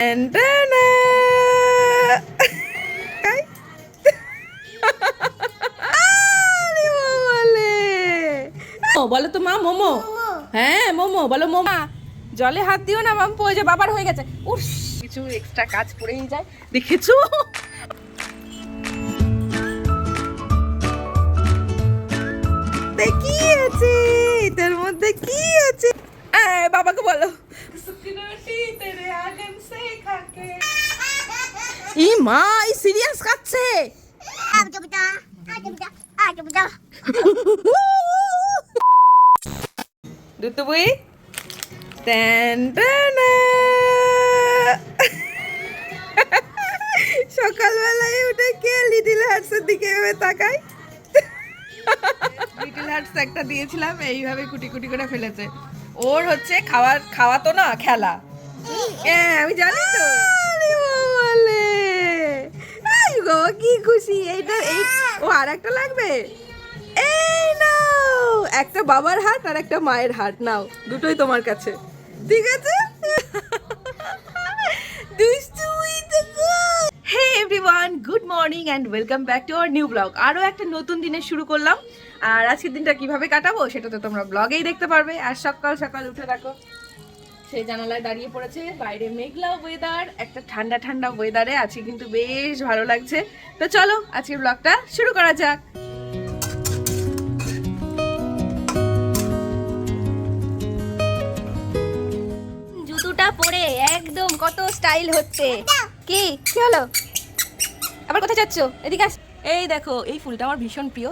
আরে বাবালে। ও, বলো তো মা মোমো। হ্যাঁ মোমো বলো মোমা। জলে হাত দিও না মাম পড়ে বাবার হয়ে গেছে। উস কিছু এক্সট্রা কাজ পড়েই যায়। দেখেছ? কি আছে? এটার মধ্যে কি আছে? আয়, বাবাকে বলো। ই মা, এই সিরিয়াস খাচ্ছে। দুটো বই সকালবেলায় উঠে কে লিটিল হার্টসের দিকে এভাবে তাকায়? লিটিল হার্টস একটা দিয়েছিলাম, এইভাবে কুটি কুটি করে ফেলেছে। ওর হচ্ছে খাওয়া তো না খেলা। হ্যাঁ আমি জানি তো। আরে গো কি খুশি। এইটা এই ও আর একটা লাগবে? এই নাও। একটা বাবার হাট আর একটা মায়ের হাট নাও দুটোই তোমার কাছে। ঠিক আছে? Hey everyone good morning and welcome back to our new blog আরও একটা নতুন দিনে শুরু করলাম। আর আজকের দিনটা কীভাবে কাটাবো সেটা তো তোমরা ব্লগেই দেখতে পারবে। আর সকাল সকাল উঠে দেখো সেই জানালায় দাঁড়িয়ে পড়েছে বাইরে মেঘলা ওয়েদার একটা ঠান্ডা ঠান্ডা ওয়েদারে আজকে কিন্তু বেশ ভালো লাগছে। তো চলো আজকের ব্লগটা শুরু করা যাক। জুতোটা পরে একদম কত স্টাইল হচ্ছে। কি কি হলো? আবার কোথায় যাচ্ছ? এদিকে আস এই দেখো এই ফুলটা আমার ভীষণ প্রিয়।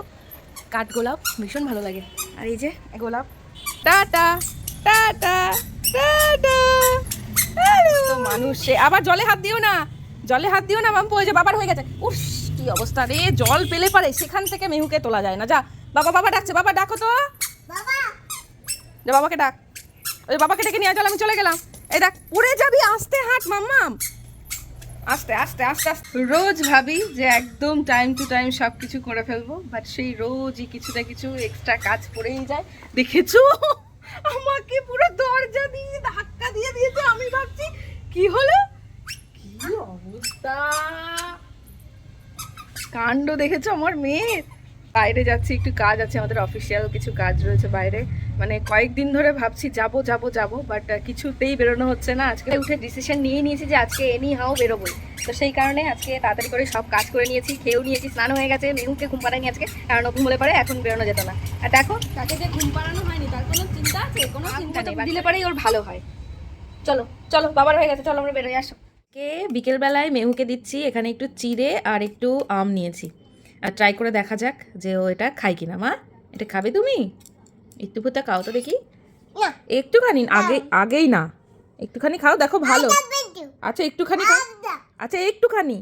কাঠ গোলাপ ভীষণ ভালো লাগে। আর এই যে গোলাপ। Tata tata tata. মানুষ আবার জলে হাত দিও না। জলে হাত দিও না মাম পড়ে যায় বাবার হয়ে গেছে। উফ কি অবস্থা রে জল পেলে পারে সেখান থেকে মেহুকে তোলা যায় না। যা বাবা বাবা ডাকছে বাবা ডাকো তো। যা বাবাকে ডাক। ওই বাবাকে ডেকে নিয়ে চল আমি চলে গেলাম। এই দেখ উড়ে যাবি আস্তে হাঁট মাম্মাম। আস্তে আস্তে আস্তে আস্তে। রোজ ভাবি যে একদম টাইম টু টাইম সব কিছু করে ফেলব বাট সেই রোজই কিছু না কিছু এক্সট্রা কাজ করেই যায়। দেখেছ? আমাকে পুরো দরজা দিয়ে, ধাক্কা দিয়ে দিয়েছে, আমি ভাবছি, কি হলো? কি অবস্থা? কাণ্ড দেখেছ আমার মেয়ের? বাইরে যাচ্ছি একটু কাজ আছে আমাদের অফিসিয়াল কিছু কাজ রয়েছে বাইরে। মানে কয়েকদিন ধরে ভাবছি যাব যাব যাব বাট কিছুতেই বেরোনো হচ্ছে না। আজকে উঠে ডিসিশন নিয়ে নিয়েছি যে আজকে এনি হাও বেরোবোই। তো সেই কারণে আজকে তাড়াতাড়ি করে সব কাজ করে নিয়েছি খেয়েও নিয়েছি স্নান হয়ে গেছে মেহুকে ঘুম পাড়াইনি আজকে কারণ ও ঘুমলে পরে এখন বেরোনো যেত না। আর দেখো তাকে যে ঘুম পাড়ানো হয়নি তার কোনো চিন্তা আছে? কোনো চিন্তা নেই দিলে পরেই ওর ভালো হয়। চলো চলো বাবার হয়ে গেছে চলো আমরা বেরোই আসো। কে? বিকেলবেলায় মেহুকে দিচ্ছি এখানে একটু চিড়ে আর একটু আম নিয়েছি। আর ট্রাই করে দেখা যাক যে ও এটা খায় কিনা। মা এটা খাবে তুমি? একটু খাও তো দেখি। একটুখানি আগে আগেই না। একটুখানি খাও দেখো ভালো। আচ্ছা একটুখানি খাও। আচ্ছা একটুখানি।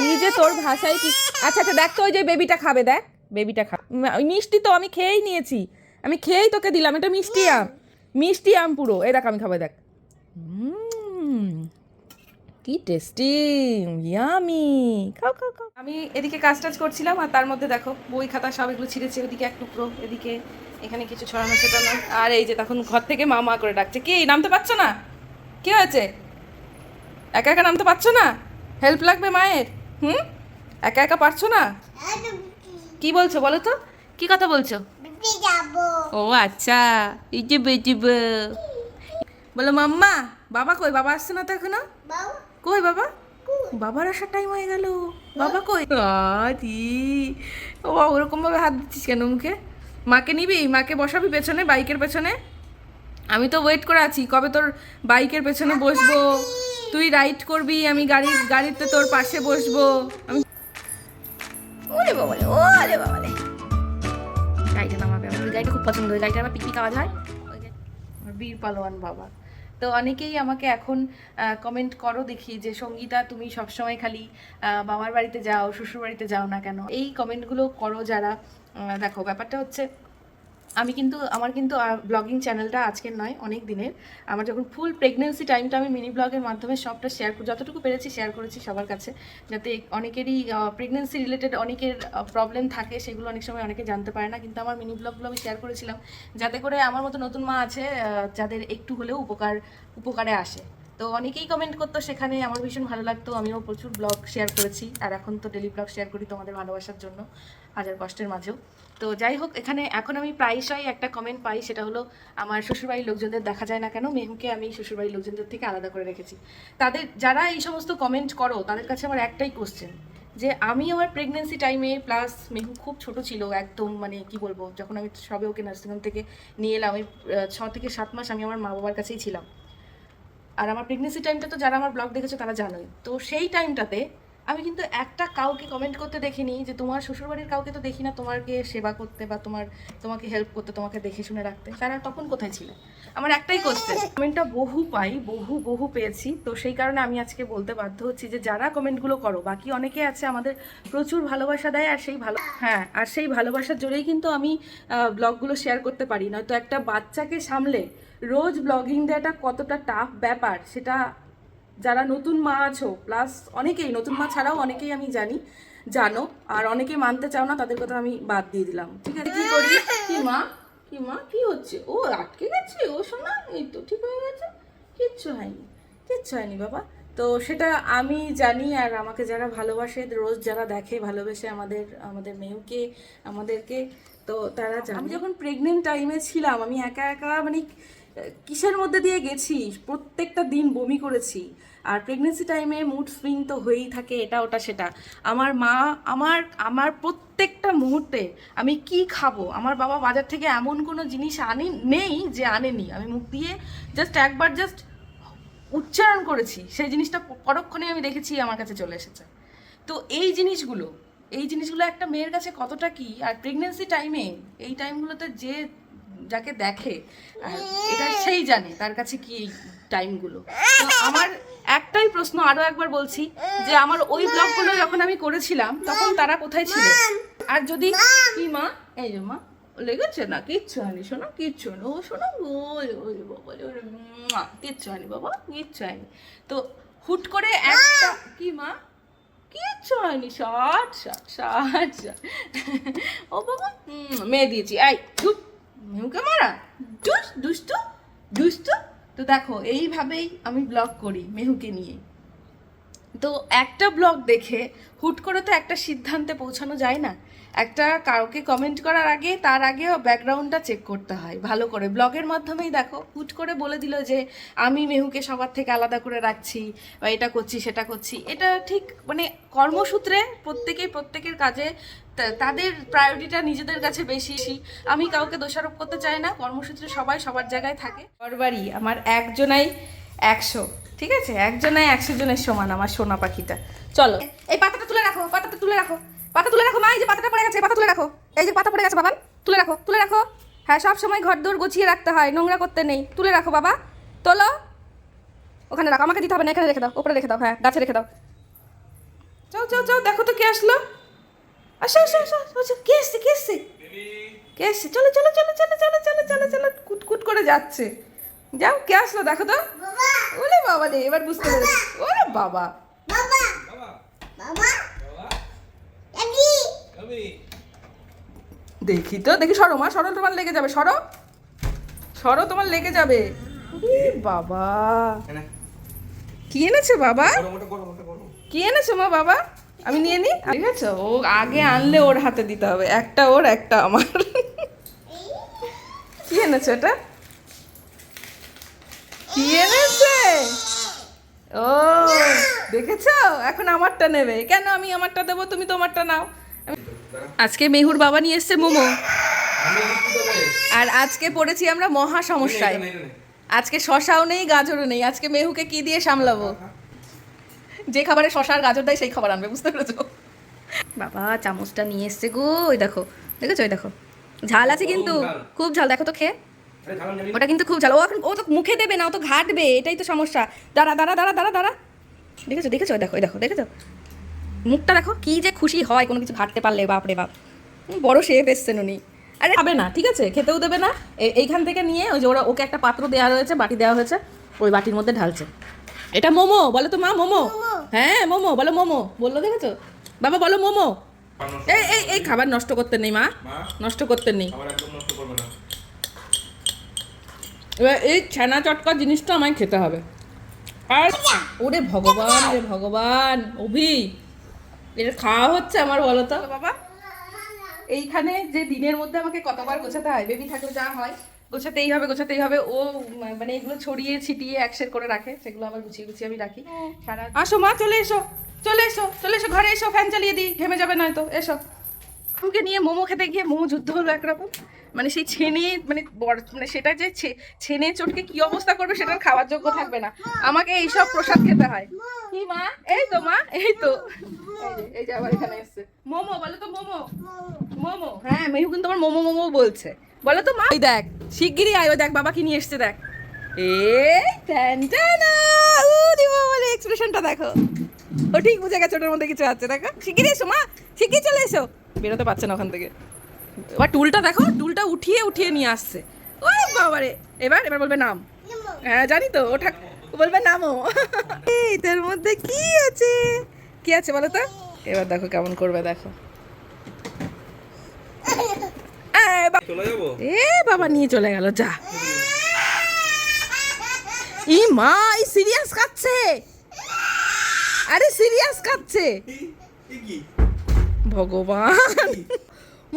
নিজে তোর ভাষায় কি আচ্ছা আচ্ছা দেখ তো ওই যে বেবিটা খাবে দেখ। বেবিটা খা ওই মিষ্টি তো আমি খেয়েই নিয়েছি। আমি খেয়েই তোকে দিলাম এটা মিষ্টি আম। মিষ্টি আম পুরো। এই দেখ আমি খাবে দেখ। কি টেস্টি ইয়ামি খাও খাও খাও। আমি এদিকে কাজ টাজ করছিলাম আর তার মধ্যে দেখো বই খাতা সব এগুলো ছিঁড়েছে ওদিকে এক টুকরো এদিকে এখানে কিছু ছড়ানো ছেটানো। আর এই যে তখন ঘর থেকে মা মা করে ডাকছে। কি নামতে পারছ না? কি হয়েছে? একা একা নামতে পারছ না? হেল্প লাগবে মায়ের? হুম? একা একা পারছ না? কি বলছো বলো তো? কি কথা বলছো? ও আচ্ছা এই যে বেজিব বলো মাম্মা বাবা কই? বাবা আসছে না তো এখনও? কই বাবা? বাবার আসার টাইম হয়ে গেল। বাবা কই? আদি ও বাবা ওরকম ভাবে হাত দিচ্ছিস কেন মুখে? মাকে নিবি? মাকে বসাবি পেছনে বাইকের পেছনে? আমি তো ওয়েট করে আছি কবে তোর বাইকের পেছনে বসবো? তুই রাইড করবি আমি গাড়ির গাড়িতে তোর পাশে বসবো। আমি ওরে বাবালে ওরে বাবালে গাড়িটা নামাবে আমার। গাড়িটা খুব পছন্দ হয় গাড়িটা আমার পিকনিক আওয়াজ হয়। আমার বীর পালোয়ান বাবা। তো অনেকেই আমাকে এখন কমেন্ট করো দেখি যে, সঙ্গীতা, তুমি সবসময় খালি বাবার বাড়িতে যাও শ্বশুর বাড়িতে যাও না কেন? এই কমেন্টগুলো করো যারা দেখো, ব্যাপারটা হচ্ছে আমি কিন্তু, আমার কিন্তু ব্লগিং চ্যানেলটা আজকের নয়, অনেক দিনের। আমার যখন ফুল প্রেগনেন্সি টাইমটা আমি মিনি ব্লগের মাধ্যমে সবটা শেয়ার যতটুকু পেরেছি শেয়ার করেছি সবার কাছে। যাতে অনেকেরই প্রেগনেন্সি রিলেটেড অনেকের প্রবলেম থাকে, সেগুলো অনেক সময় অনেকে জানতে পারে না। কিন্তু আমার মিনি ব্লগগুলো আমি শেয়ার করেছিলাম, যাতে করে আমার মতো নতুন মা আছে যাদের একটু হলেও উপকার, উপকারে আসে। তো অনেকেই কমেন্ট করতো সেখানে, আমার ভীষণ ভালো লাগতো, আমিও প্রচুর ব্লগ শেয়ার করেছি, আর এখন তো ডেলি ব্লগ শেয়ার করি তোমাদের ভালোবাসার জন্য, হাজার কষ্টের মাঝেও। তো যাই হোক, এখানে এখন আমি প্রায়শই একটা কমেন্ট পাই, সেটা হলো, আমার শ্বশুরবাড়ির লোকজনদের দেখা যায় না কেন? মেহুকে আমি শ্বশুরবাড়ির লোকজনদের থেকে আলাদা করে রেখেছি। তাদের, যারা এই সমস্ত কমেন্ট করো, তাদের কাছে আমার একটাই কোশ্চেন যে আমি আমার প্রেগনেন্সি টাইমে প্লাস মেহু খুব ছোট ছিল, একদম মানে কি বলব, যখন আমি সবে ওকে নার্সিংহোম থেকে নিয়ে এলাম, আমি ছ থেকে সাত মাস আমি আমার মা বাবার কাছেই ছিলাম। আর আমার প্রেগনেন্সি টাইমটা তো যারা আমার ব্লগ দেখেছে তারা জানোই। তো সেই টাইমটাতে আমি কিন্তু একটা কাউকে কমেন্ট করতে দেখিনি যে তোমার শ্বশুরবাড়ির কাউকে তো দেখি না তোমাকে সেবা করতে বা তোমার, তোমাকে হেল্প করতে, তোমাকে দেখে শুনে রাখতে। তারা তখন কোথায় ছিলে? আমার একটাই কোশ্চেন কমেন্টটা বহু পাই, বহু বহু পেয়েছি। তো সেই কারণে আমি আজকে বলতে বাধ্য হচ্ছি যে যারা কমেন্টগুলো করো, বাকি অনেকে আছে আমাদের প্রচুর ভালোবাসা দেয় আর সেই ভালো হ্যাঁ আর সেই ভালোবাসার জোরেই কিন্তু আমি ব্লগগুলো শেয়ার করতে পারি। নয়তো একটা বাচ্চাকে সামলে রোজ ব্লগিং দেওয়াটা কতটা টাফ ব্যাপার, সেটা যারা নতুন মা আছো প্লাস অনেকেই নতুন মা ছাড়াও অনেকেই আমি জানি জানো আর অনেকে মানতে চাও না তাদের কথা আমি বাদ দিয়ে দিলাম। ঠিক আছে কি করি? কি মা? কি মা? কি হচ্ছে? ও আটকে গেছে? ও শোনা এই তো ঠিক হয়ে গেছে? কিচ্ছু হয়নি কিচ্ছু হয়নি বাবা। তো সেটা আমি জানি আর আমাকে যারা ভালোবাসে রোজ যারা দেখে ভালোবেসে আমাদের আমাদের মেয়েকে আমাদেরকে তো তারা আমি যখন প্রেগনেন্ট টাইমে ছিলাম আমি একা একা মানে কিসের মধ্যে দিয়ে গেছি? প্রত্যেকটা দিন বমি করেছি। আর প্রেগনেন্সি টাইমে মুড সুইং তো হয়েই থাকে, এটা, ওটা, সেটা। আমার মা, আমার আমার প্রত্যেকটা মুহূর্তে আমি কি খাব? আমার বাবা বাজার থেকে এমন কোনো জিনিস আনি, নেই যে আনেনি। আমি মুখ দিয়ে জাস্ট একবার জাস্ট উচ্চারণ করেছি। সেই জিনিসটা পরক্ষণে আমি দেখেছি, আমার কাছে চলে এসেছে। তো এই জিনিসগুলো এই জিনিসগুলো একটা মেয়ের কাছে কতটা কি? আর প্রেগনেন্সি টাইমে এই টাইমগুলোতে যে যাকে দেখে এটা সেই জানে তার কাছে কি টাইমগুলো। তো আমার একটাই প্রশ্ন আরও একবার বলছি, যে আমার ওই ব্লগগুলো যখন আমি করেছিলাম, তখন তারা কোথায় ছিল? আর যদি কি মা? এই যে মা, লেগেছে না? কিচ্ছু হয়নি, শোনো, কিচ্ছু হয়নি। ও শোনো বাবা কিচ্ছু হয়নি, বাবা, কিচ্ছু হয়নি। তো হুট করে একটা, কি মা? কিচ্ছু হয়নি ষাট ষাট ষাট ও বাবা মেয়ে দিয়েছি। এই, ধুপ। মেহুকে মারা? দুস, দুষ্ট, দুষ্টু? তো দেখো, এইভাবেই আমি ব্লগ করি মেহুকে নিয়ে। তো একটা ব্লগ দেখে হুট করে তো একটা সিদ্ধান্তে পৌঁছানো যায় না? একটা কাউকে কমেন্ট করার আগে, তার আগেও ব্যাকগ্রাউন্ডটা চেক করতে হয়। ভালো করে। ব্লগের মাধ্যমেই দেখো, হুট করে বলে দিল যে, আমি মেহুকে সবার থেকে আলাদা করে রাখছি, বা এটা করছি, সেটা করছি। এটা ঠিক মানে কর্মসূত্রে প্রত্যেকেই প্রত্যেকের কাজে তাদের প্রায়োরিটিটা নিজেদের কাছে বেশি। আমি কাউকে দোষারোপ করতে চাই না। কর্মসূত্রে সবাই সবার জায়গায় থাকে। বাড়ি আমার একজনাই একশো, ঠিক আছে? একজনাই একশো জনের সমান আমার সোনা পাখিটা। চলো। এই পাতাটা তুলে রাখো, পাতাটা তুলে রাখো। পাতা তুলে রাখো মা এই যে পাতাটা পড়ে গেছে পাতা তুলে রাখো। এই যে পাতা পড়ে গেছে বাবা তুলে রাখো তুলে রাখো। হ্যাঁ সব সময় ঘর দৌড় গুছিয়ে রাখতে হয় নোংরা করতে নেই। তুলে রাখো বাবা। তোলো। ওখানে রাখো আমাকে দিতে হবে না এখানে রেখে দাও ওপরে রেখে দাও হ্যাঁ গাছে রেখে দাও। যাও যাও যাও দেখো তো কে আসলো। আসো আসো আসো আসো কে এসছে কে এসছে? কে এসছে? চলো চলো চলো চলো চলো চলো চলো চলো কুট কুট করে যাচ্ছে। যাও কে আসলো দেখো তো। ওরে বাবা রে এবার বুঝতে পেরেছি। ওরে বাবা। বাবা। বাবা। দেখি তো দেখি সরো মা সরো তোমার লেগে যাবে সরো। সরো তোমার লেগে যাবে। বাবা। কি এনেছে বাবা? কি এনেছো মা বাবা? আমি নিয়ে নি। ঠিক আছে ও আগে আনলে ওর হাতে দিতে হবে একটা ওর একটা আমার। কি এনেছে এটা কি এনেছে? ও দেখেছ? এখন আমারটা নেবে। কেন আমি আমারটা দেবো? তুমি তোমারটা নাও। আজকে মেহুর বাবা নিয়ে এসছে মোমো। আর আজকে পড়েছি আমরা মহা সমস্যায় আজকে শশাও নেই গাজরও নেই। আজকে মেহুকে কি দিয়ে সামলাবো? যে খাবারে শশা আর গাজর দেয় সেই খাবার আনবে বুঝতে পেরেছ? বাবা চামচটা নিয়ে এসছে গো ওই দেখো। দেখেছ ওই দেখো। ঝাল আছে কিন্তু। খুব ঝাল দেখো তো খেয়ে। ওটা কিন্তু খুব ঝাল। ও এখন ও তো মুখে দেবে না ও তো ঘাটবে এটাই তো সমস্যা। দাঁড়া দাঁড়া দাঁড়া দাঁড়া দাঁড়া। দেখেছ দেখেছ ওই দেখো ওই দেখো দেখেছ? মুখটা দেখো কি যে খুশি হয় কোনো কিছু ঘাটতে পারলে বাপরে বাপ। বড় শেফ এসছেন উনি। আরে খাবে না ঠিক আছে খেতেও দেবে না। এ- এইখান থেকে নিয়ে ওই যে ওরা ওকে একটা পাত্র দেওয়া রয়েছে বাটি দেওয়া হয়েছে ওই বাটির মধ্যে ঢালছে। এটা মোমো বলো তো মা মোমো। হ্যাঁ মোমো বলো মোমো বলল দেখেছ? বাবা বলো মোমো। এই এই এই খাবার নষ্ট করতে নেই মা। নষ্ট করতে নেই। আবার একদম নষ্ট করবে না। এবার এই ছানা চটকা জিনিসটা আমায় খেতে হবে। আর ওরে ভগবান রে ভগবান অভি। এটা খাওয়া হচ্ছে আমার বলো তো। বাবা এইখানে যে দিনের মধ্যে আমাকে কতবার গোছাতে হয় বেবি থাকলে যা হয় গোছাতেই হবে গোছাতেই হবে। ও মানে এগুলো ছড়িয়ে ছিটিয়ে একসের করে রাখে সেগুলো আবার গুছিয়ে গুছিয়ে আমি রাখি। সারা আসো মা চলে এসো চলে এসো চলে এসো ঘরে এসো ফ্যান চালিয়ে দিই ঘেমে যাবে নয়তো এসো। ওকে নিয়ে মোমো খেতে গিয়ে মোমো যুদ্ধ হলো একরকম। মানে সেই ছেনে মানে মানে সেটা যে ছেনে চটকে কি অবস্থা করবে সেটার খাওয়ার যোগ্য থাকবে না। আমাকে এইসব প্রসাদ খেতে হয়। কি মা? এই তো মা এই তো। এই যে আবার এখানে এসছে। মোমো বলো তো মোমো। মোমো। হ্যাঁ মেহু কিন্তু আমার মোমো মোমো বলছে। বলো তো মা। ওই দেখ শিগগিরই আয় ওই দেখ বাবা কি নিয়ে এসছে দেখ। এই ট্যান ট্যানা উ দিবা বলে এক্সপ্রেশনটা দেখো। ও ঠিক বুঝে গেছে ওটার মধ্যে কিছু আছে দেখো। শিগগিরই এসো মা শিগগিরই চলে এসো। বেরোতে পারছে না ওখান থেকে। এবার টুলটা দেখো টুলটা উঠিয়ে উঠিয়ে নিয়ে আসছে। ওই বাবারে এবার এবার বলবে নাম। হ্যাঁ জানি তো ওঠা বলবে নামও এই তার মধ্যে কি আছে? কি আছে বলো তো? এবার দেখো কেমন করবে দেখো। এ বাবা নিয়ে চলে গেল যা। ই মা এই সিরিয়াস কাচ্ছে আরে সিরিয়াস কাচ্ছে ভগবান।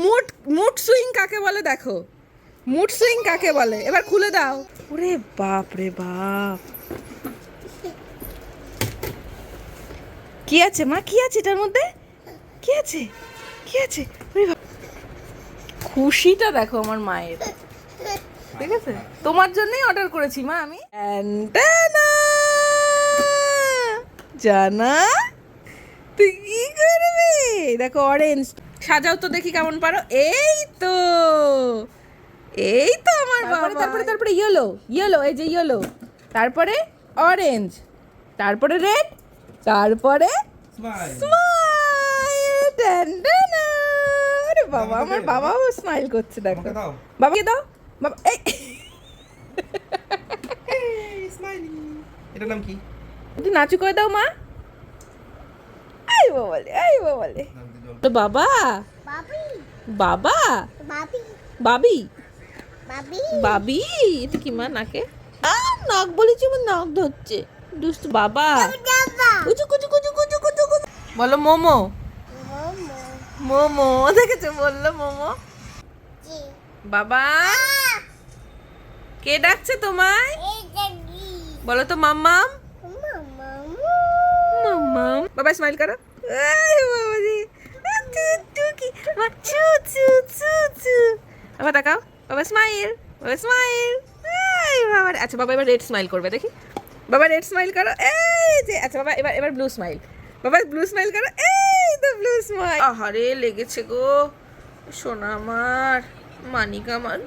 মুড মুড সুইং কাকে বলে দেখো? মুড সুইং কাকে বলে? এবার খুলে দাও। ওরে বাপ রে বাপ। কি আছে মা? কি আছে এটার মধ্যে? কি আছে? কি আছে? ওরে। খুশিটা দেখো আমার মায়ের। ঠিক আছে? তোমার জন্যই অর্ডার করেছি মা আমি। জানা? দেখো অরেঞ্জ সাজাও তো দেখি কেমন পারো। এই তো এই তো আমার বাবা। তারপরে তারপরে ইয়েলো ইয়েলো এই যে ইয়েলো তারপরে অরেঞ্জ তারপরে রেড তারপরে বাবা আমার বাবাও স্মাইল করছে দেখো। বাবাকে দাও। বাবা এই। স্মাইলিং এটার নাম কি? একটু নাচু করে দাও মা। বাবালে এই জল তো বাবা? বাবা। বাবি? বাবি। বাবি? বাবি। এটা কি মা নাকে? নাক বলেছি আমার নাক ধরছে। দুষ্টু বাবা। কুচু কুচু কুচু কুচু কুচু কুচু। বলো মোমো। মোমো। মোমো দেখেছ? বলল মোমো। বাবা? কে ডাকছে তোমায়? বলো তো মাম্মাম। মামা মাম্মাম। বাবা স্মাইল করো। বাবা চু বাবা স্মাইল বাবা স্মাইল বাবা। আচ্ছা বাবা এবার রেড স্মাইল করবে দেখি। বাবা রেড স্মাইল করো। এই যে আচ্ছা বাবা এবার এবার ব্লু স্মাইল বাবা ব্লু স্মাইল করো। এই তো ব্লু স্মাইল আহারে লেগেছে গো। সোনা আমার মানিক আমার।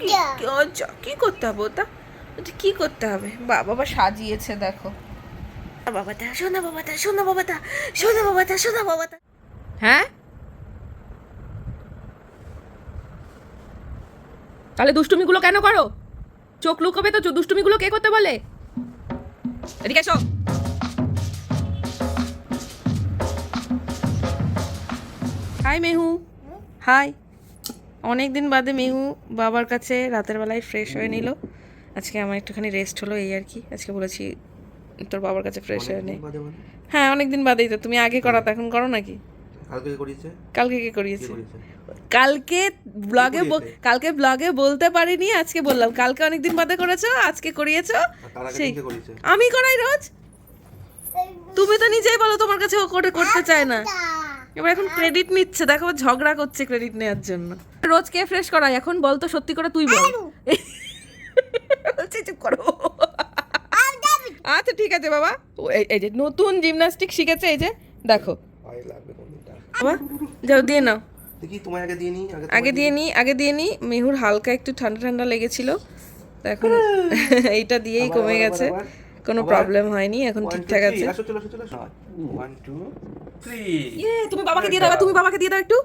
কি করতে হবে ওটা? কি করতে হবে? বাবা সাজিয়েছে দেখো। বাবাটা শোনা বাবাটা শোনা বাবাটা শোনা বাবাটা শোনা বাবাটা। হ্যাঁ? তাহলে দুষ্টুমিগুলো কেন করো? চোখ লুকোবে তো দুষ্টুমিগুলো কে করতে বলে? এদিকে এসো। হাই মেহু। হাই। অনেক দিন বাদে মেহু বাবার কাছে রাতের বেলায় ফ্রেশ হয়ে নিল। আজকে আমার একটুখানি রেস্ট হলো এই আর কি। আজকে বলেছি তোর বাবার কাছে ফ্রেশ হয়ে নে বাজে মানে? হ্যাঁ অনেকদিন বাদেই তো। তুমি আগে করাতো এখন করো নাকি? কালকে কে করিয়েছে? কালকে কে কে করিয়েছে? করিয়েছে? কালকে ব্লগে কালকে ব্লগে বলতে পারিনি আজকে বললাম। কালকে অনেকদিন বাদে করেছ আজকে করিয়েছো। সেই। আমি করাই রোজ? তুমি তো নিজেই বলো তোমার কাছে ও করে করতে চায় না। এবার এখন ক্রেডিট নিচ্ছে। দেখো ঝগড়া করছে ক্রেডিট নেওয়ার জন্য। রোজ কে ফ্রেশ করায়? এখন বল তো সত্যি করে তুই বল। বলছি চুপ করো। আচ্ছা ঠিক আছে বাবা। ও এই- এই যে নতুন জিমনাস্টিক শিখেছে এই যে দেখো। যাও দিয়ে নাও। দেখি তোমায় আগে দিয়ে নি আগে দিয়ে নিই আগে দিয়ে নিই। মেহুর হালকা একটু ঠান্ডা ঠান্ডা লেগেছিল। তো এখন এইটা দিয়েই কমে গেছে। কোনো প্রবলেম হয়নি এখন ঠিকঠাক আছে। তুমি বাবাকে দিয়ে দাও তুমি বাবাকে দিয়ে দাও একটু।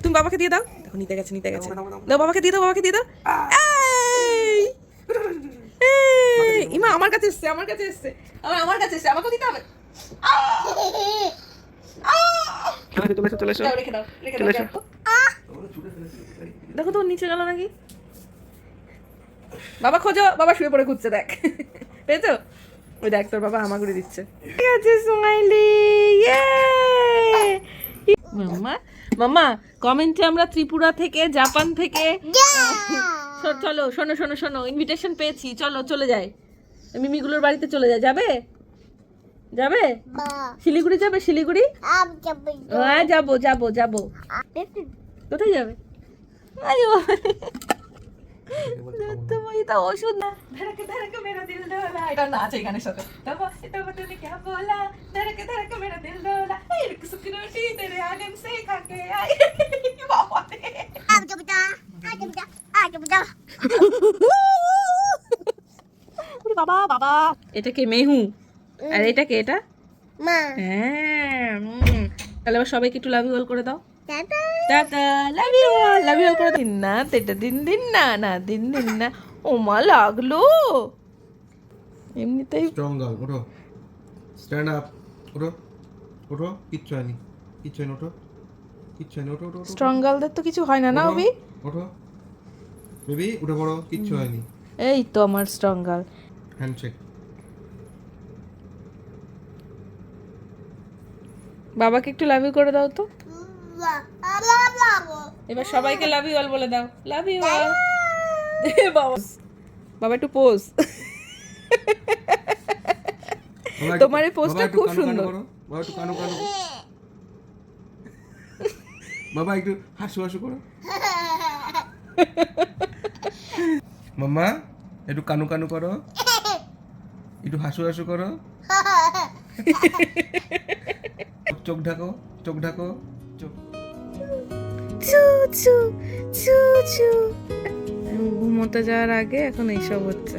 তুমি বাবাকে দিয়ে দাও। দেখো নিতে গেছে নিতে গেছে। দাও, বাবাকে দিয়ে দাও বাবাকে দিয়ে দাও! ইমা আমার কাছে এসছে আমার কাছে এসছে। আমার আমার কাছে এসছে আমাকে দিতে হবে। দেখো। তো নিচে গেল নাকি? বাবা খোঁজো বাবা শুয়ে পড়ে খুঁজছে দেখ। পেয়েছ? ওই দেখ তোর বাবা হামাগুড়ি দিচ্ছে। ঠিক আছে স্মাইলি মাম্মা মাম্মা কমেন্টে আমরা ত্রিপুরা থেকে জাপান থেকে। চলো শোনো শোনো শোনো ইনভিটেশন পেয়েছি চলো চলে যাই মিমিগুলোর বাড়িতে চলে যায় যাবে যাবে বা শিলিগুড়ি যাবে শিলিগুড়ি আব যাবে হ্যাঁ যাবো যাবো যাবো কোথায় যাবে আয়ো তো এটা ওষুধ না ধড়ক ধড়ক মেরা দিল ডোলা এটা নাচ এই গানের সাথে তবা তবা তুনে क्या बोला धड़क धड़क मेरा दिल डोला एक सुकरोटी तेरे आलम से खा के आई बाबा रे আব যাবে দা বাবা বাবা এটা কে মেহু? আর এটা কে এটা? মা। হ্যাঁ তাহলে এবার সবাইকে একটু লাভ ইউ করে দাও। Tata. Love you all love you all করে দিন না তেটা দিন দিন না না দিন দিন না। ও মা লাগল। এমনিতেই স্ট্রং গার্ল ওঠো। স্ট্যান্ড আপ ওঠো। ওঠো কিচ্ছু হয়নি। কিচ্ছু হয়নি ওঠো। কিচ্ছু হয়নি ওঠো ওঠো ওঠো, স্ট্রং গার্লদের তো কিছু হয় না না অবি ওঠো। বেবি উঠে পড়ো কিচ্ছু হয়নি। এই তো আমার স্ট্রং গার্ল হ্যান্ডশেক বাবাকে একটু লাভ ইউ করে দাও তো। এবার সবাইকে লাভ ইউ অল বলে দাও। লাভ ইউ অল বাবা। বাবা। একটু পোজ তোমার এই পোস্টটা খুব সুন্দর। বাবা একটু কানো কানো বাবা একটু হাসু হাসু করো। মাম্মা একটু কানু কানু করো। একটু হাসু হাসু করো। চোখ ঢাকো চোখ ঢাকো চোখ। ঘুমোতে যাওয়ার আগে এখন এইসব হচ্ছে।